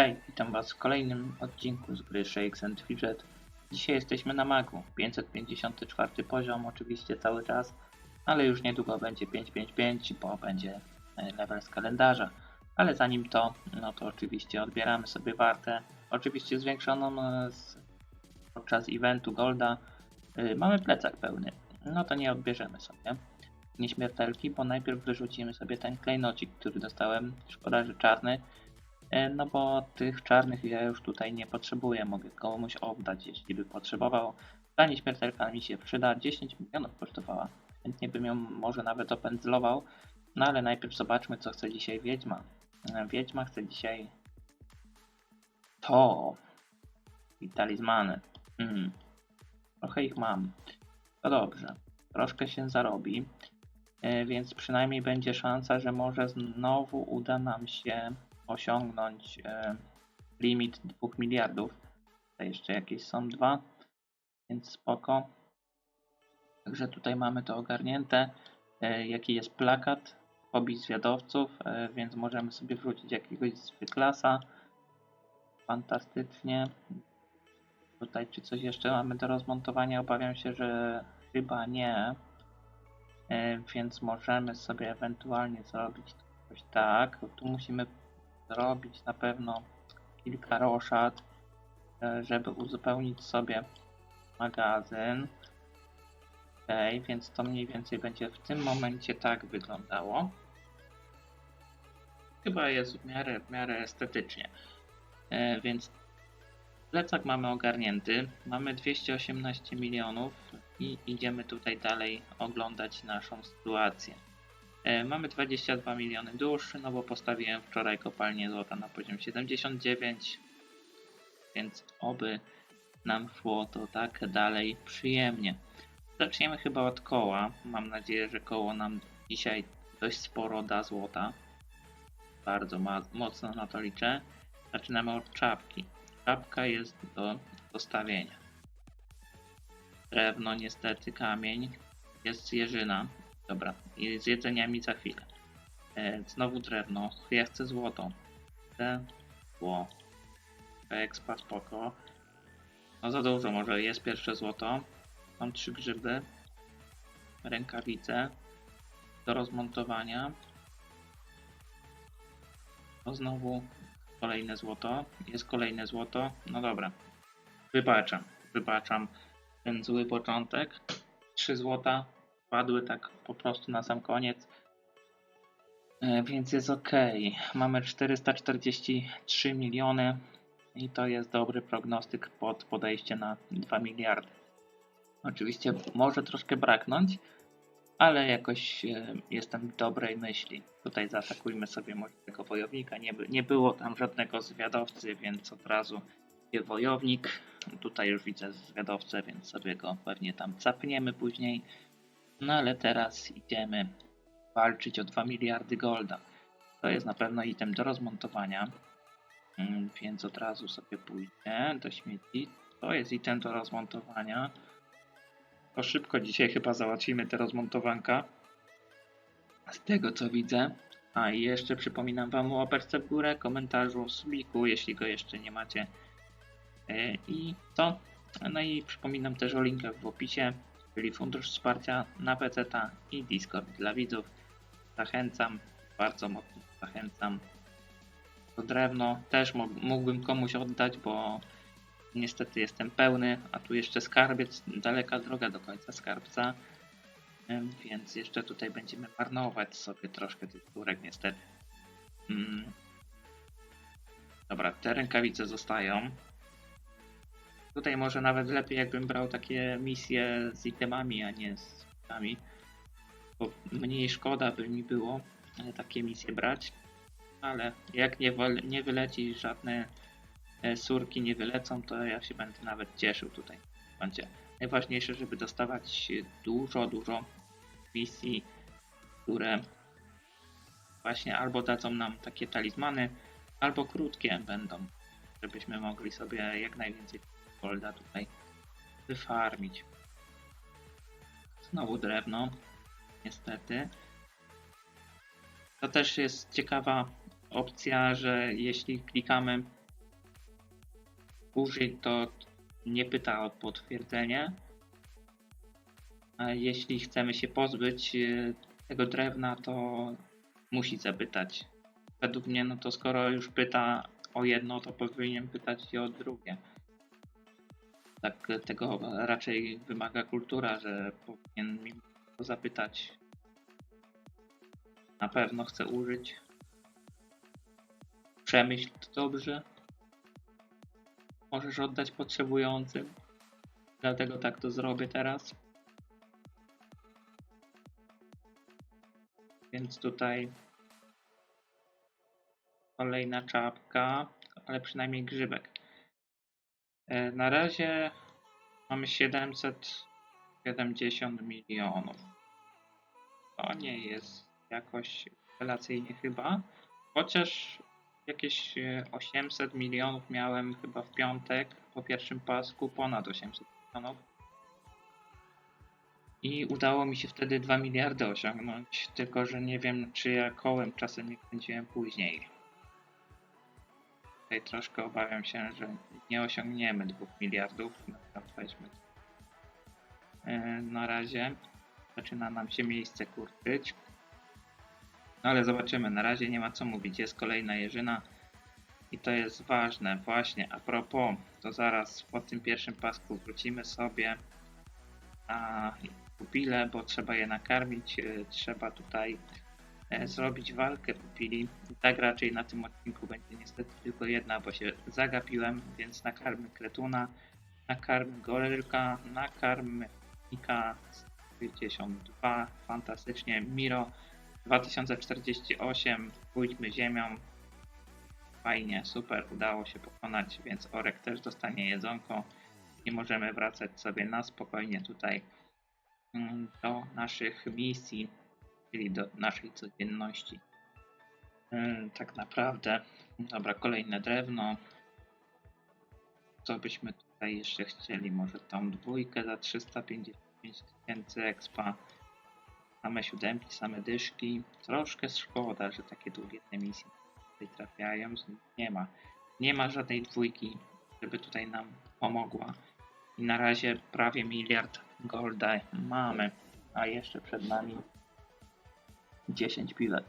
Hej, witam was w kolejnym odcinku z gry Shakes and Fidget. Dzisiaj jesteśmy na magu, 554 poziom oczywiście cały czas, ale już niedługo będzie 555, bo będzie e, level z kalendarza. Ale zanim to, no to oczywiście odbieramy sobie wartę, oczywiście zwiększoną e, z, podczas eventu Golda. Y, Mamy plecak pełny, no to nie odbierzemy sobie nieśmiertelki, bo najpierw wyrzucimy sobie ten klejnocik, który dostałem, szkoda, że czarny, No bo tych czarnych ja już tutaj nie potrzebuję, mogę komuś oddać, jeśli by potrzebował. Ta nieśmiertelka mi się przyda, 10 milionów kosztowała. Chętnie bym ją może nawet opędzlował, no ale najpierw zobaczmy co chce dzisiaj Wiedźma. E, Wiedźma chce dzisiaj to i talizmany. Hmm. Trochę ich mam. To dobrze. Troszkę się zarobi, e, więc przynajmniej będzie szansa, że może znowu uda nam się osiągnąć e, limit 2 miliardów. Tutaj jeszcze jakieś są dwa, więc spoko. Także tutaj mamy to ogarnięte. E, jaki jest plakat? Hobby zwiadowców, e, więc możemy sobie wrzucić jakiegoś zwyklasa. Fantastycznie. Tutaj czy coś jeszcze mamy do rozmontowania? Obawiam się, że chyba nie. Więc możemy sobie ewentualnie zrobić coś tak. Tu musimy zrobić na pewno kilka roszad, e, żeby uzupełnić sobie magazyn. Ok, więc to mniej więcej będzie w tym momencie tak wyglądało. Chyba jest w miarę, w miarę estetycznie. E, więc plecak mamy ogarnięty. Mamy 218 milionów i idziemy tutaj dalej oglądać naszą sytuację. E, Mamy 22 miliony dusz, no bo postawiłem wczoraj kopalnię złota na poziom 79, więc oby nam szło to tak dalej przyjemnie. Zaczniemy chyba od koła. Mam nadzieję, że koło nam dzisiaj dość sporo da złota. Bardzo mocno na to liczę. Zaczynamy od czapki. Czapka jest do postawienia. Drewno, niestety, kamień. Jest jeżyna. Dobra, i z jedzeniami za chwilę. E, znowu drewno. Ja chcę złoto. Chcę zło. Expa spoko. No za dużo może. Jest pierwsze złoto. Mam trzy grzyby. Rękawice. Do rozmontowania. No znowu kolejne złoto. Jest kolejne złoto. No dobra. Wybaczam. Wybaczam ten zły początek. Trzy złota padły tak po prostu na sam koniec. E, Więc jest ok. Mamy 443 miliony i to jest dobry prognostyk pod podejście na 2 miliardy. Oczywiście może troszkę braknąć, ale jakoś e, jestem w dobrej myśli. Tutaj zaatakujmy sobie może tego wojownika. Nie, nie było tam żadnego zwiadowcy, więc od razu wojownik. Tutaj już widzę zwiadowcę, więc sobie go pewnie tam capniemy później. No ale teraz idziemy walczyć o 2 miliardy golda. To jest na pewno item do rozmontowania, Mm, więc od razu sobie pójdę do śmieci. To jest item do rozmontowania. To szybko dzisiaj chyba załatwimy te rozmontowanka. Z tego co widzę. A i jeszcze przypominam Wam o łapeczce w górę, komentarzu, subiku, jeśli go jeszcze nie macie. E, I co? No i przypominam też o linkach w opisie czyli Fundusz Wsparcia na PC i Discord dla widzów. Zachęcam, bardzo mocno zachęcam. To drewno też mógł- mógłbym komuś oddać, bo niestety jestem pełny, a tu jeszcze skarbiec, daleka droga do końca skarbca, więc jeszcze tutaj będziemy marnować sobie troszkę tych górek niestety. Mm. Dobra, te rękawice zostają. Tutaj może nawet lepiej jakbym brał takie misje z itemami, a nie z itami. Bo mniej szkoda by mi było e, takie misje brać. Ale jak nie, nie wyleci żadne e, surki nie wylecą, to ja się będę nawet cieszył tutaj. Będzie najważniejsze, żeby dostawać dużo, dużo misji, które właśnie albo dadzą nam takie talizmany, albo krótkie będą, żebyśmy mogli sobie jak najwięcej golda tutaj wyfarmić. Znowu drewno, niestety. To też jest ciekawa opcja, że jeśli klikamy użyj, to nie pyta o potwierdzenie. A jeśli chcemy się pozbyć e, tego drewna, to musi zapytać. Według mnie, no to skoro już pyta o jedno, to powinien pytać i o drugie. Tak tego raczej wymaga kultura, że powinien mi zapytać. Na pewno chcę użyć. Przemyśl to dobrze. Możesz oddać potrzebującym. Dlatego tak to zrobię teraz. Więc tutaj kolejna czapka, ale przynajmniej grzybek. E, Na razie mamy 770 milionów. To nie jest jakoś rewelacyjnie chyba. Chociaż jakieś e, 800 milionów miałem chyba w piątek po pierwszym pasku, ponad 800 milionów. I udało mi się wtedy 2 miliardy osiągnąć, tylko że nie wiem czy ja kołem czasem nie kręciłem później. Tutaj troszkę obawiam się, że nie osiągniemy 2 miliardów. Dobra, weźmy. E, Na razie zaczyna nam się miejsce kurczyć. No ale zobaczymy, na razie nie ma co mówić. Jest kolejna jeżyna i to jest ważne. Właśnie, a propos, to zaraz po tym pierwszym pasku wrócimy sobie na pupile, bo trzeba je nakarmić. e, Trzeba tutaj zrobić walkę pupili. I tak raczej na tym odcinku będzie niestety tylko jedna, bo się zagapiłem, więc nakarmy kretuna, nakarmy gorylka, nakarmy Nika 52, fantastycznie, Miro 2048, pójdźmy ziemią. Fajnie, super, udało się pokonać, więc Orek też dostanie jedzonko i możemy wracać sobie na spokojnie tutaj mm, do naszych misji, czyli do naszej codzienności. Ym, Tak naprawdę, dobra, kolejne drewno. Co byśmy tutaj jeszcze chcieli? Może tą dwójkę za 355 tysięcy expa. Same siódemki, same dyszki. Troszkę szkoda, że takie długie te misje tutaj trafiają. Nie ma. Nie ma żadnej dwójki, żeby tutaj nam pomogła. I na razie prawie miliard golda mamy. A jeszcze przed nami 10 piłek.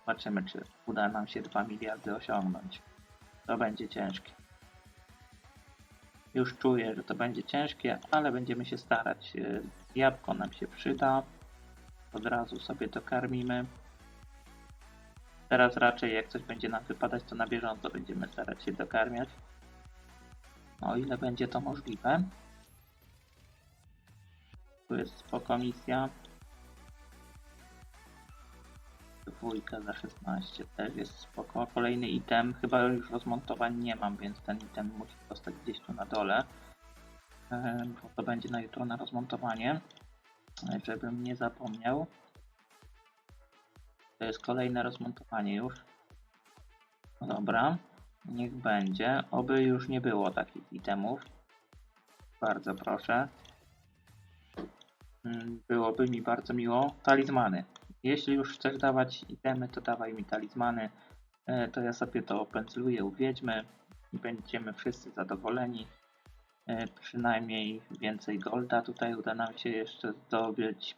Zobaczymy, czy uda nam się 2 miliardy osiągnąć. To będzie ciężkie. Już czuję, że to będzie ciężkie, ale będziemy się starać. Yy, Jabłko nam się przyda. Od razu sobie to karmimy. Teraz raczej jak coś będzie nam wypadać, to na bieżąco będziemy starać się dokarmiać. O ile będzie to możliwe. Tu jest spoko misja. Dwójka za 16 też jest spoko. Kolejny item, chyba już rozmontowań nie mam, więc ten item musi zostać gdzieś tu na dole. Bo to będzie na jutro na rozmontowanie, żebym nie zapomniał. To jest kolejne rozmontowanie już. No dobra, niech będzie. Oby już nie było takich itemów. Bardzo proszę. Mm, Byłoby mi bardzo miło. Talizmany. Jeśli już chcesz dawać itemy, to dawaj mi talizmany. E, To ja sobie to opędzluję u wiedźmy i będziemy wszyscy zadowoleni. E, Przynajmniej więcej golda tutaj uda nam się jeszcze zdobyć.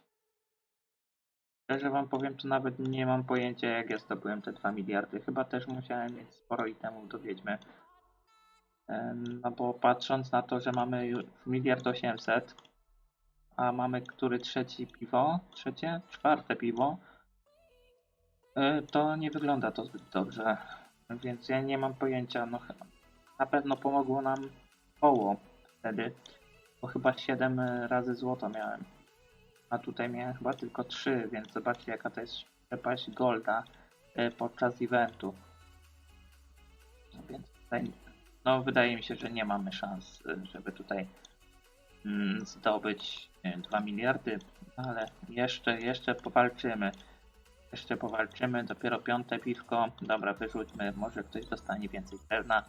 Szczerze wam powiem, to nawet nie mam pojęcia jak ja zdobyłem te 2 miliardy. Chyba też musiałem mieć sporo itemów do wiedźmy. E, No bo patrząc na to, że mamy już miliard 800, a mamy który trzeci piwo, trzecie, czwarte piwo, e, to nie wygląda to zbyt dobrze. Więc ja nie mam pojęcia, no na pewno pomogło nam koło wtedy, bo chyba 7 razy złoto miałem. A tutaj miałem chyba tylko 3, więc zobaczcie jaka to jest przepaść golda e, podczas eventu. No Więc tutaj, no wydaje mi się, że nie mamy szans, e, żeby tutaj mm, zdobyć e, 2 miliardy, ale jeszcze, jeszcze powalczymy. Jeszcze powalczymy, dopiero piąte piwko. Dobra, wyrzućmy, może ktoś dostanie więcej drewna.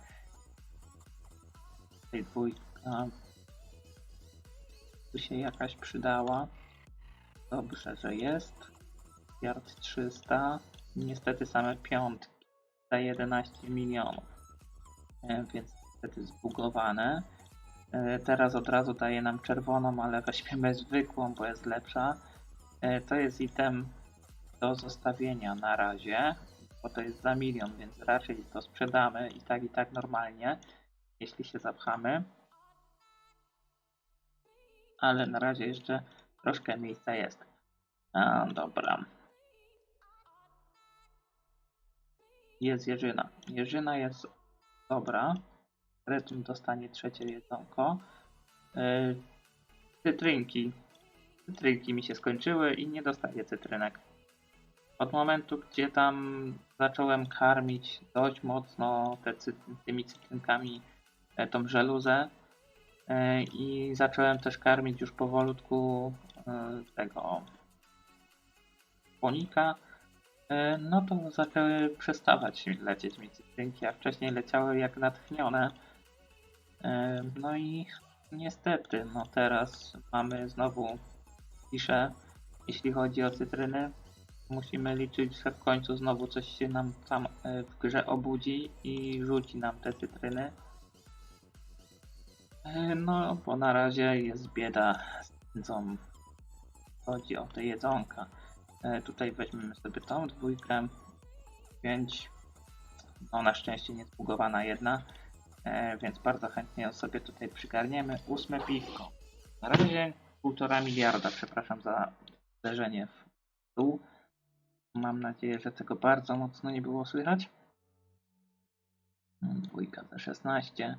Tej dwójka. Tu się jakaś przydała. Dobrze, że jest. Yard 300. Niestety same piątki. Za 11 milionów. e, więc niestety zbugowane. E, Teraz od razu daje nam czerwoną, ale weźmiemy zwykłą, bo jest lepsza. E, To jest item do zostawienia na razie, bo to jest za milion, więc raczej to sprzedamy i tak i tak normalnie, jeśli się zapchamy. Ale na razie jeszcze troszkę miejsca jest. A, dobra. Jest Jerzyna. Jerzyna jest dobra. Retun dostanie trzecie jedzonko. Yy, cytrynki. Cytrynki mi się skończyły i nie dostaję cytrynek. Od momentu, gdzie tam zacząłem karmić dość mocno te cy tymi cytrynkami e, tą żeluzę e, i zacząłem też karmić już powolutku e, tego ponika, e, no to zaczęły przestawać lecieć mi cytrynki, a wcześniej leciały jak natchnione. E, No i niestety, no teraz mamy znowu ciszę, jeśli chodzi o cytryny. Musimy liczyć, że w końcu znowu coś się nam tam e, w grze obudzi i rzuci nam te cytryny. E, No, bo na razie jest bieda z jedzą. Chodzi o te jedzonka. Tutaj weźmiemy sobie tą dwójkę. 5. No na szczęście nie zbugowana jedna. E, więc bardzo chętnie ją sobie tutaj przygarniemy. Ósme piwko. Na razie 1,5 miliarda, przepraszam za uderzenie w dół. Mam nadzieję, że tego bardzo mocno nie było słychać. Mm, Dwójka za 16.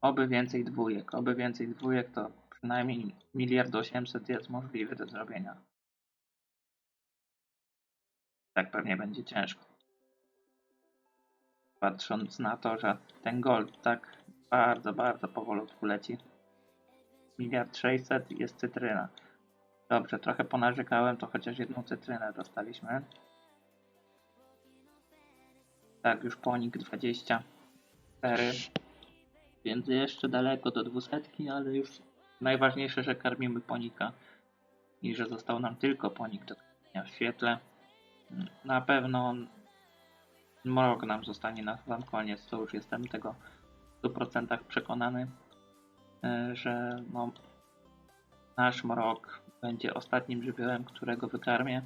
Oby więcej dwójek. Oby więcej dwójek to przynajmniej miliard 800 jest możliwy do zrobienia. Tak pewnie będzie ciężko. Patrząc na to, że ten gold tak bardzo, bardzo powolutku leci. Miliard 600 jest cytryna. Dobrze, trochę ponarzekałem, to chociaż jedną cytrynę dostaliśmy. Tak, już ponik 24. Więc jeszcze daleko do 200, ale już najważniejsze, że karmimy ponika. I że został nam tylko ponik do w świetle. Na pewno mrok nam zostanie na sam koniec, to już jestem tego w 100% przekonany, e, że no, nasz mrok będzie ostatnim żywiołem, którego wykarmię.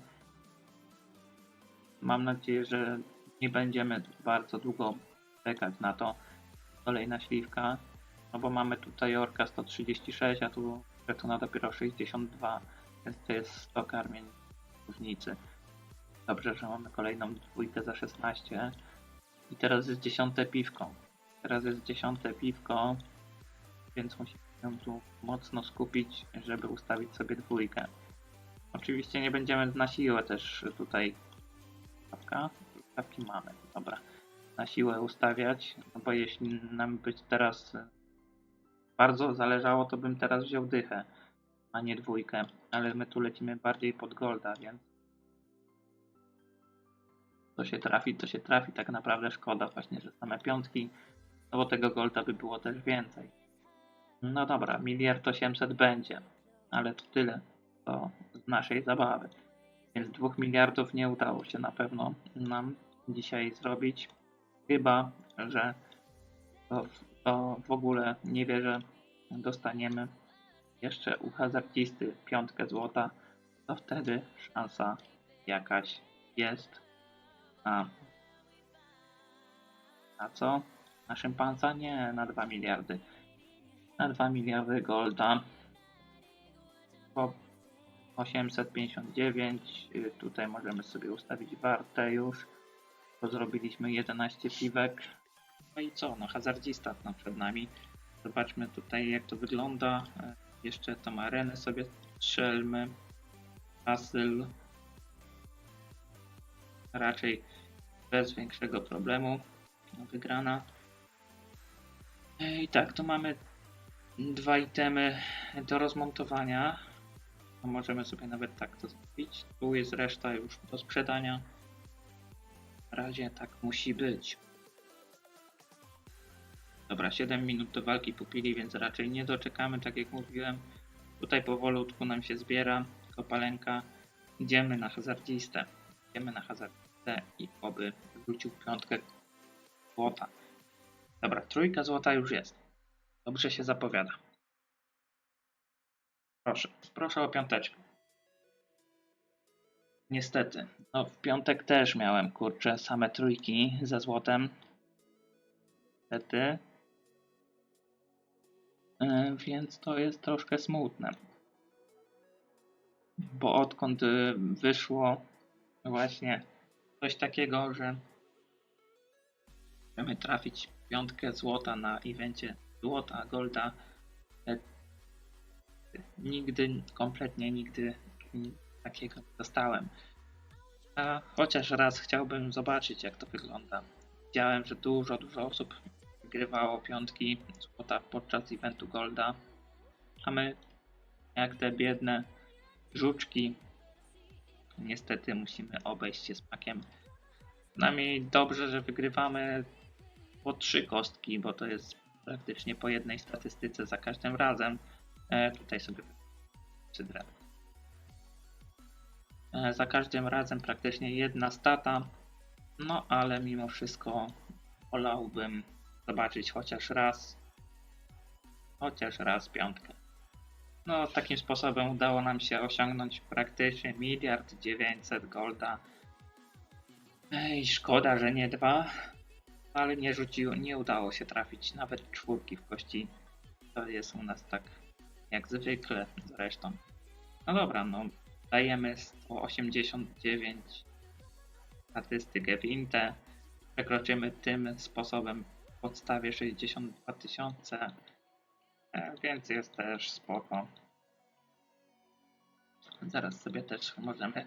Mam nadzieję, że nie będziemy bardzo długo czekać na to. Kolejna śliwka, no bo mamy tutaj orka 136, a tu Retuna dopiero 62, więc to jest 100 karmień różnicy. Dobrze, że mamy kolejną dwójkę za 16. I teraz jest dziesiąte piwko. Teraz jest dziesiąte piwko, więc musimy się tu mocno skupić, żeby ustawić sobie dwójkę. Oczywiście nie będziemy na siłę też tutaj stawka. Stawki mamy, dobra. Na siłę ustawiać, no bo jeśli nam być teraz bardzo zależało, to bym teraz wziął dychę, a nie dwójkę. Ale my tu lecimy bardziej pod golda, więc to się trafi, to się trafi. Tak naprawdę szkoda właśnie, że same piątki, no bo tego golda by było też więcej. No dobra, miliard osiemset będzie, ale to tyle to z naszej zabawy. Więc dwóch miliardów nie udało się na pewno nam dzisiaj zrobić. Chyba, że to, to w ogóle nie wierzę, dostaniemy jeszcze u hazardzisty piątkę złota, to wtedy szansa jakaś jest. A, a co? Na szympansa? Nie, na 2 miliardy. Na 2 miliardy golda. Po 859. y, Tutaj możemy sobie ustawić wartę już. Bo zrobiliśmy 11 piwek. No i co? No hazardzista no przed nami. Zobaczmy tutaj jak to wygląda. E, Jeszcze tą arenę sobie strzelmy. Asyl. Raczej bez większego problemu. Wygrana. E, I tak, tu mamy dwa itemy do rozmontowania. Możemy sobie nawet tak to zrobić. Tu jest reszta już do sprzedania. Na razie tak musi być. Dobra, 7 minut do walki pupili, więc raczej nie doczekamy, tak jak mówiłem. Tutaj powolutku nam się zbiera kopalenka. Idziemy na hazardzistę. Idziemy na hazardzistę i oby wrócił piątkę złota. Dobra, trójka złota już jest. Dobrze się zapowiada. Proszę, proszę o piąteczkę. Niestety, no w piątek też miałem, kurczę, same trójki ze złotem. Niestety. E, Więc to jest troszkę smutne. Bo odkąd y, wyszło właśnie coś takiego, że chcemy trafić piątkę złota na evencie złota, golda, e, nigdy, kompletnie nigdy takiego nie dostałem. A chociaż raz chciałbym zobaczyć, jak to wygląda. Widziałem, że dużo, dużo osób wygrywało piątki złota podczas eventu Golda, a my, jak te biedne żuczki, niestety musimy obejść się smakiem. Przynajmniej dobrze, że wygrywamy po trzy kostki, bo to jest praktycznie po jednej statystyce za każdym razem. E, tutaj sobie trzy drewno. E, za każdym razem praktycznie jedna stata. No ale mimo wszystko wolałbym zobaczyć chociaż raz, chociaż raz piątkę. No takim sposobem udało nam się osiągnąć praktycznie miliard dziewięćset golda. Ej, szkoda, że nie dwa, ale nie rzuciło, nie udało się trafić nawet czwórki w kości. To jest u nas tak jak zwykle zresztą. No dobra, no dajemy 189 statystykę Wintę. Przekroczymy tym sposobem w podstawie 62 tysiące, więc jest też spoko. Zaraz sobie też możemy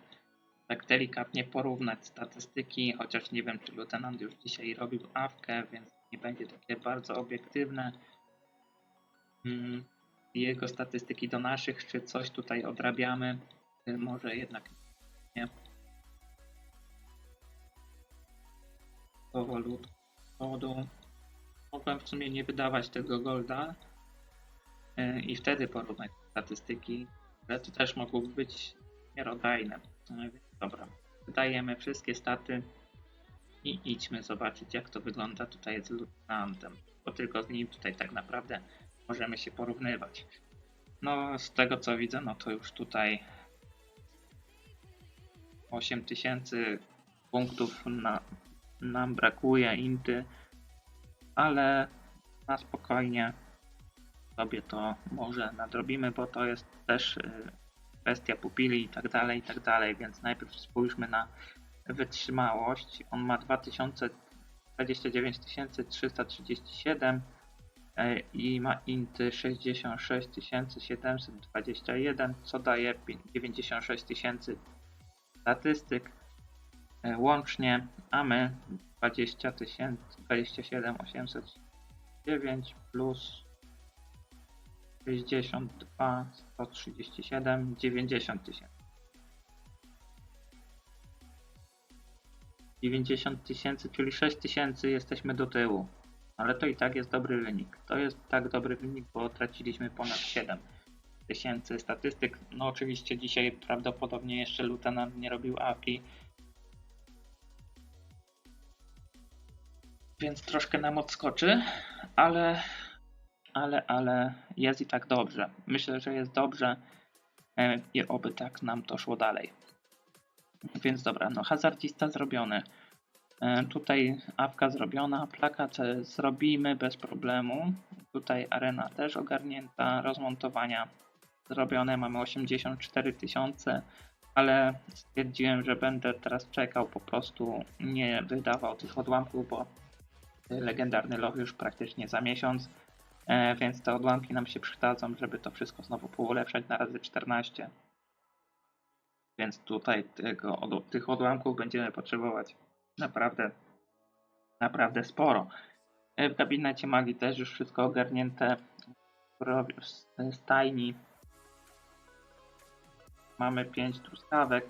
tak delikatnie porównać statystyki, chociaż nie wiem, czy Lutenant już dzisiaj robił awkę, więc nie będzie takie bardzo obiektywne. Mm, Jego statystyki do naszych, czy coś tutaj odrabiamy, Y, może jednak nie. Powolutku. Mogłem w sumie nie wydawać tego golda i wtedy porównać statystyki, ale to też mogłoby być miarodajne. Dobra, wydajemy wszystkie staty i idźmy zobaczyć jak to wygląda tutaj z Lutenantem, bo tylko z nim tutaj tak naprawdę możemy się porównywać. No z tego co widzę, no to już tutaj 8000 punktów na, nam brakuje inty, ale na spokojnie sobie to może nadrobimy, bo to jest też y, kwestia pupili i tak dalej, i tak dalej, więc najpierw spójrzmy na wytrzymałość. On ma 2029 337 e, i ma inty 66 721, co daje 96 tysięcy statystyk e, łącznie, a my 20 tysięcy 27 809 plus 62 137 90 tysięcy 90 tysięcy, czyli 6 tysięcy jesteśmy do tyłu. Ale to i tak jest dobry wynik. To jest tak dobry wynik, bo traciliśmy ponad 7 tysięcy statystyk. No oczywiście dzisiaj prawdopodobnie jeszcze Lutenant nie robił API. Więc troszkę nam odskoczy, ale, ale, ale jest i tak dobrze. Myślę, że jest dobrze e, i oby tak nam to szło dalej. Więc dobra, no hazardista zrobiony. E, Tutaj awka zrobiona, plakat zrobimy bez problemu. Tutaj arena też ogarnięta, rozmontowania zrobione, mamy 84 tysiące, ale stwierdziłem, że będę teraz czekał, po prostu nie wydawał tych odłamków, bo legendarny loch już praktycznie za miesiąc, więc te odłamki nam się przydadzą, żeby to wszystko znowu poulepszać na razy 14. Więc tutaj tego, tych odłamków będziemy potrzebować naprawdę, naprawdę sporo. E, W gabinecie magii też już wszystko ogarnięte. W stajni mamy 5 truskawek,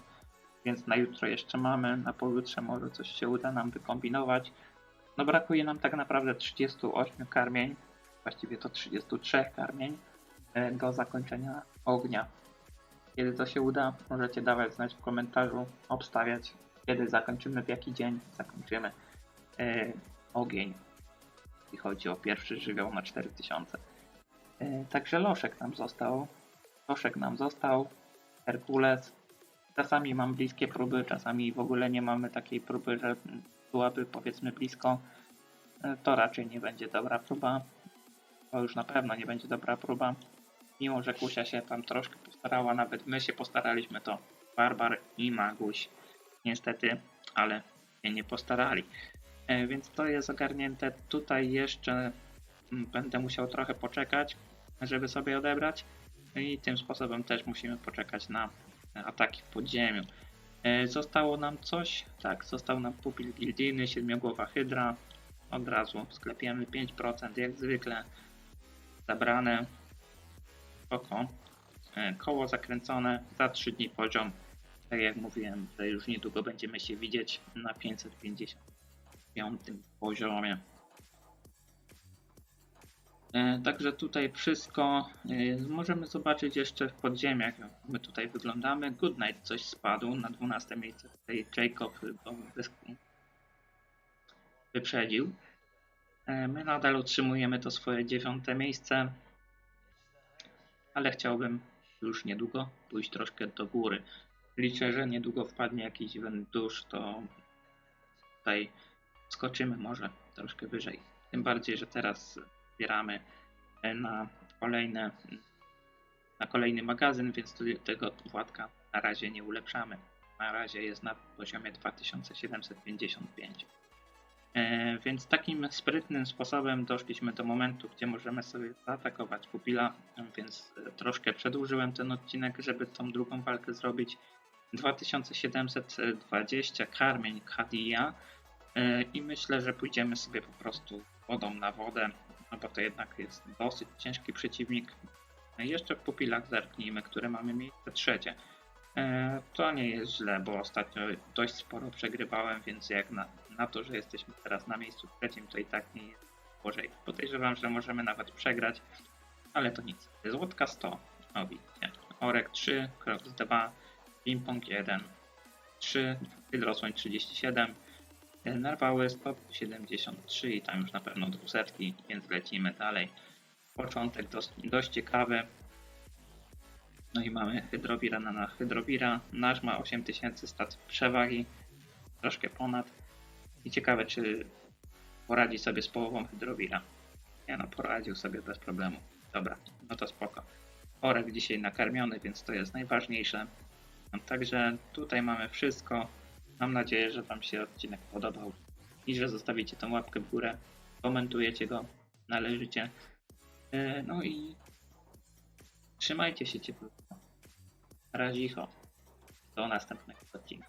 więc na jutro jeszcze mamy, na pojutrze może coś się uda nam wykombinować. No brakuje nam tak naprawdę 38 karmień, właściwie to 33 karmień e, do zakończenia ognia. Kiedy to się uda, możecie dawać znać w komentarzu, obstawiać, kiedy zakończymy, w jaki dzień zakończymy e, ogień. jeśli chodzi o pierwszy żywioł na 4000. E, Także Loszek nam został. Loszek nam został. Herkules. Czasami mam bliskie próby, czasami w ogóle nie mamy takiej próby, że byłaby powiedzmy blisko. E, To raczej nie będzie dobra próba. To już na pewno nie będzie dobra próba. Mimo, że Kusia się tam troszkę postarała, nawet my się postaraliśmy, to Barbar i Maguś niestety, ale się nie postarali. E, Więc to jest ogarnięte. Tutaj jeszcze mm, będę musiał trochę poczekać, żeby sobie odebrać. I tym sposobem też musimy poczekać na ataki w podziemiu. E, Zostało nam coś? Tak, został nam pupil gildijny, siedmiogłowa hydra. Od razu sklepiemy 5% jak zwykle. Zabrane. Spoko. E, Koło zakręcone za 3 dni poziom. Tak jak mówiłem, że już niedługo będziemy się widzieć na 555 poziomie. E, Także tutaj wszystko. E, Możemy zobaczyć jeszcze w podziemiach, my tutaj wyglądamy. Goodnight coś spadł na 12 miejsce. Tutaj Jacob wyprzedził. E, My nadal utrzymujemy to swoje dziewiąte miejsce, ale chciałbym już niedługo pójść troszkę do góry. Liczę, że niedługo wpadnie jakiś wendusz, to tutaj skoczymy może troszkę wyżej. Tym bardziej, że teraz zbieramy e, na kolejne na kolejny magazyn, więc tego Władka na razie nie ulepszamy. Na razie jest na poziomie 2755. E, Więc takim sprytnym sposobem doszliśmy do momentu, gdzie możemy sobie zaatakować pupila, więc e, troszkę przedłużyłem ten odcinek, żeby tą drugą walkę zrobić. 2720 karmień Kadia i myślę, że pójdziemy sobie po prostu wodą na wodę, no bo to jednak jest dosyć ciężki przeciwnik. E, Jeszcze w pupilach zerknijmy, które mamy miejsce trzecie. To nie jest źle, bo ostatnio dość sporo przegrywałem, więc jak na, na to, że jesteśmy teraz na miejscu trzecim, to i tak nie jest gorzej. Podejrzewam, że możemy nawet przegrać, ale to nic. Złotka 100, o widzicie. Orek 3, Crocs 2, Ping-pong 1, 3, Hydrosłoń 37, e, Narwały 173 i tam już na pewno do setki, więc lecimy dalej. Początek dość, dość ciekawy. No i mamy Hydrowira na, na Hydrowira. Nasz ma 8000 stat przewagi, troszkę ponad. I ciekawe, czy poradzi sobie z połową Hydrowira. Nie no, poradził sobie bez problemu. Dobra, no to spoko. Orek dzisiaj nakarmiony, więc to jest najważniejsze. No, Także tutaj mamy wszystko. Mam nadzieję, że Wam się odcinek podobał i że zostawicie tą łapkę w górę, komentujecie go należycie. E, No i trzymajcie się ciepło. Razicho. Do następnego odcinka.